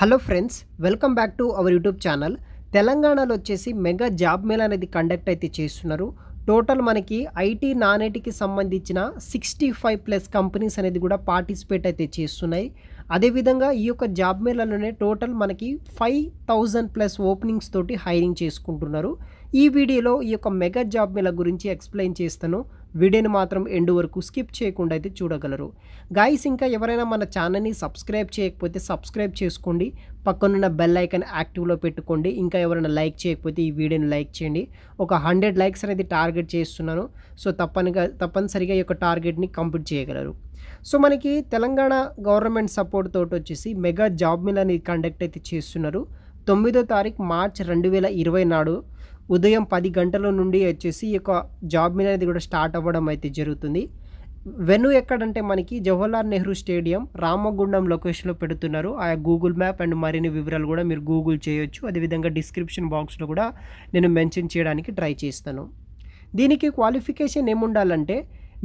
Hello friends welcome back to our YouTube channel. తెలంగాణలో వచ్చేసి mega job Mela అనేది conduct అయితే చేస్తున్నారు. టోటల్ మనకి ఐటీ నాన్ ఐటీకి సంబంధించిన సిక్స్టీ ఫైవ్ ప్లస్ కంపెనీస్ అనేది కూడా పార్టిసిపేట్ అయితే చేస్తున్నాయి. అదేవిధంగా ఈ యొక్క జాబ్ మేళలోనే టోటల్ మనకి ఫైవ్ థౌజండ్ ప్లస్ ఓపెనింగ్స్ తోటి హైరింగ్ చేసుకుంటున్నారు. ఈ వీడియోలో ఈ యొక్క మెగా జాబ్ మేళ గురించి ఎక్స్ప్లెయిన్ చేస్తాను. వీడియోని మాత్రం ఎండ్ వరకు స్కిప్ చేయకుండా అయితే చూడగలరు. గాయస్ ఇంకా ఎవరైనా మన ఛానల్ని సబ్స్క్రైబ్ చేయకపోతే సబ్స్క్రైబ్ చేసుకోండి. పక్కనున్న బెల్ ఐకన్ యాక్టివ్లో పెట్టుకోండి. ఇంకా ఎవరైనా లైక్ చేయకపోతే ఈ వీడియోని లైక్ చేయండి. ఒక హండ్రెడ్ లైక్స్ అనేది టార్గెట్ చేస్తున్నాను. సో తప్పనిగా తప్పనిసరిగా ఈ యొక్క టార్గెట్ని కంప్లీట్ చేయగలరు. సో మనకి తెలంగాణ గవర్నమెంట్ సపోర్ట్ తోటి వచ్చేసి మెగా జాబ్ మిల్ అనేది కండక్ట్ అయితే చేస్తున్నారు. తొమ్మిదో తారీఖు మార్చ్ రెండు వేల ఇరవై నాడు. ఉదయం పది గంటల నుండి వచ్చేసి ఈ యొక్క జాబ్ మీద అనేది కూడా స్టార్ట్ అవ్వడం అయితే జరుగుతుంది. వెను ఎక్కడంటే మనకి జవహర్లాల్ నెహ్రూ స్టేడియం రామగుండం లొకేషన్లో పెడుతున్నారు. ఆ గూగుల్ మ్యాప్ అండ్ మరిన్ని వివరాలు కూడా మీరు గూగుల్ చేయొచ్చు. అదేవిధంగా డిస్క్రిప్షన్ బాక్స్లో కూడా నేను మెన్షన్ చేయడానికి ట్రై చేస్తాను. దీనికి క్వాలిఫికేషన్ ఏముండాలంటే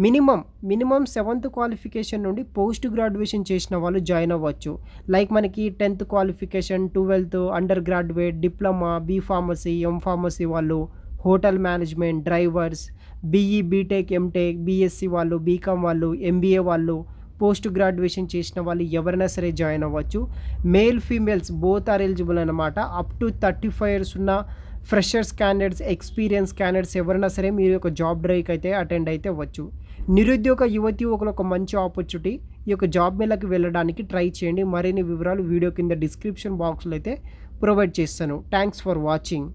మినిమం మినిమం సెవెంత్ క్వాలిఫికేషన్ నుండి పోస్ట్ గ్రాడ్యుయేషన్ చేసిన వాళ్ళు జాయిన్ అవ్వచ్చు. లైక్ మనకి tenth qualification twelfth under graduate diploma B pharmacy M pharmacy వాళ్ళు hotel management drivers BE BTech MTech BSc వాళ్ళు బీకామ్ వాళ్ళు ఎంబీఏ వాళ్ళు పోస్ట్ గ్రాడ్యుయేషన్ చేసిన వాళ్ళు ఎవరైనా సరే జాయిన్ అవ్వచ్చు. Male females both are eligible అనమాట up to thirty five years ఉన్న ఫ్రెషర్స్ క్యాండిడేట్స్ ఎక్స్పీరియన్స్ క్యాండిడేట్స్ ఎవరైనా సరే మీరు ఒక జాబ్ డ్రైవ్కి అయితే అటెండ్ అయితే అవ్వచ్చు. నిరుద్యోగ యువతి ఒకరు ఒక మంచి ఆపర్చునిటీ ఈ యొక్క జాబ్ మేళకి వెళ్ళడానికి ట్రై చేయండి. మరిన్ని వివరాలు వీడియో కింద డిస్క్రిప్షన్ బాక్స్లో అయితే ప్రొవైడ్ చేస్తాను. Thanks for watching.